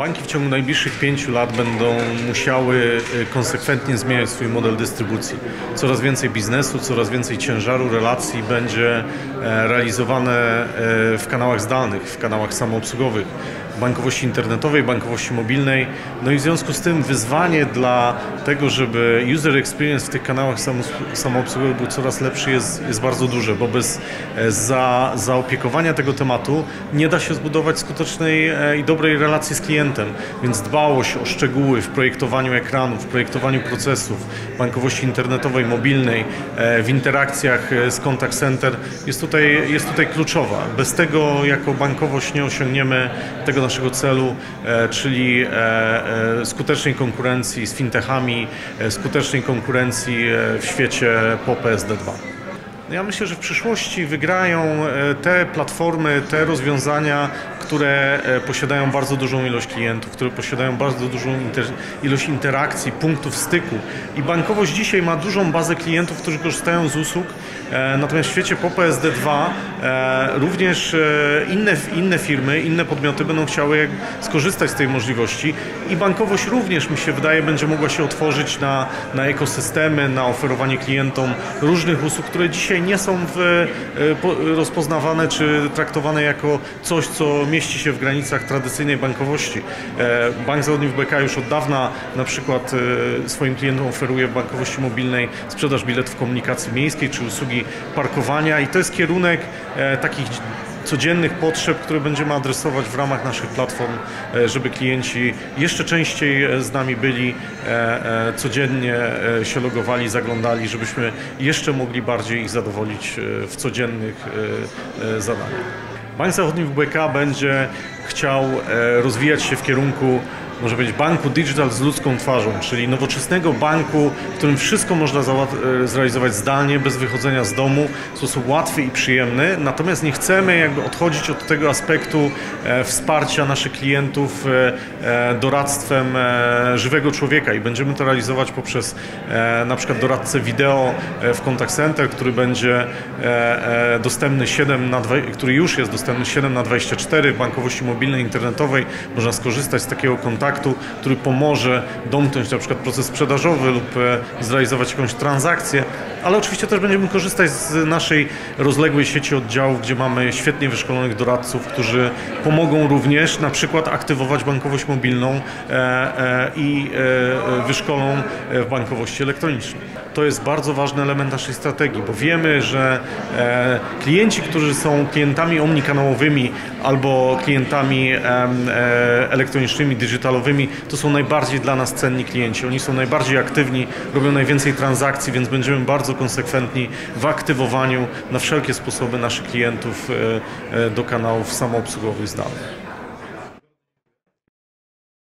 Banki w ciągu najbliższych pięciu lat będą musiały e, konsekwentnie zmieniać swój model dystrybucji. Coraz więcej biznesu, coraz więcej ciężaru relacji będzie e, realizowane e, w kanałach zdalnych, w kanałach samoobsługowych bankowości internetowej, bankowości mobilnej. No i w związku z tym wyzwanie dla tego, żeby user experience w tych kanałach samoobsługowych był coraz lepszy jest, jest bardzo duże, bo bez za, zaopiekowania tego tematu nie da się zbudować skutecznej i dobrej relacji z klientem, więc dbałość o szczegóły w projektowaniu ekranów, w projektowaniu procesów, bankowości internetowej, mobilnej, w interakcjach z contact center jest tutaj, jest tutaj kluczowa. Bez tego jako bankowość nie osiągniemy tego naszego celu, czyli skutecznej konkurencji z fintechami, skutecznej konkurencji w świecie po PSD2. Ja myślę, że w przyszłości wygrają te platformy, te rozwiązania, które posiadają bardzo dużą ilość klientów, które posiadają bardzo dużą ilość interakcji, punktów styku. I bankowość dzisiaj ma dużą bazę klientów, którzy korzystają z usług, natomiast w świecie po PSD2 również inne, inne firmy, inne podmioty będą chciały skorzystać z tej możliwości i bankowość również, mi się wydaje, będzie mogła się otworzyć na, na ekosystemy, na oferowanie klientom różnych usług, które dzisiaj nie są w, rozpoznawane czy traktowane jako coś, co mieści się w granicach tradycyjnej bankowości. Bank Zachodni w BK już od dawna na przykład swoim klientom oferuje w bankowości mobilnej sprzedaż biletów komunikacji miejskiej czy usługi parkowania i to jest kierunek takich codziennych potrzeb, które będziemy adresować w ramach naszych platform, żeby klienci jeszcze częściej z nami byli, codziennie się logowali, zaglądali, żebyśmy jeszcze mogli bardziej ich zadowolić w codziennych zadaniach. Bank Zachodni WBK będzie chciał rozwijać się w kierunku może być banku digital z ludzką twarzą, czyli nowoczesnego banku, w którym wszystko można zrealizować zdalnie, bez wychodzenia z domu, w sposób łatwy i przyjemny. Natomiast nie chcemy jakby odchodzić od tego aspektu e, wsparcia naszych klientów e, doradztwem e, żywego człowieka i będziemy to realizować poprzez na przykład doradcę wideo w contact center, który będzie dostępny 7 na 2, który już jest dostępny 7 na 24 w bankowości mobilnej, internetowej. Można skorzystać z takiego kontaktu który pomoże domknąć na przykład proces sprzedażowy lub e, zrealizować jakąś transakcję, ale oczywiście też będziemy korzystać z naszej rozległej sieci oddziałów, gdzie mamy świetnie wyszkolonych doradców, którzy pomogą również na przykład aktywować bankowość mobilną e, e, i wyszkolą w bankowości elektronicznej. To jest bardzo ważny element naszej strategii, bo wiemy, że klienci, którzy są klientami omnikanałowymi albo klientami elektronicznymi, digitalowymi, to są najbardziej dla nas cenni klienci. Oni są najbardziej aktywni, robią najwięcej transakcji, więc będziemy bardzo konsekwentni w aktywowaniu na wszelkie sposoby naszych klientów e, e, do kanałów samoobsługowych zdalnych.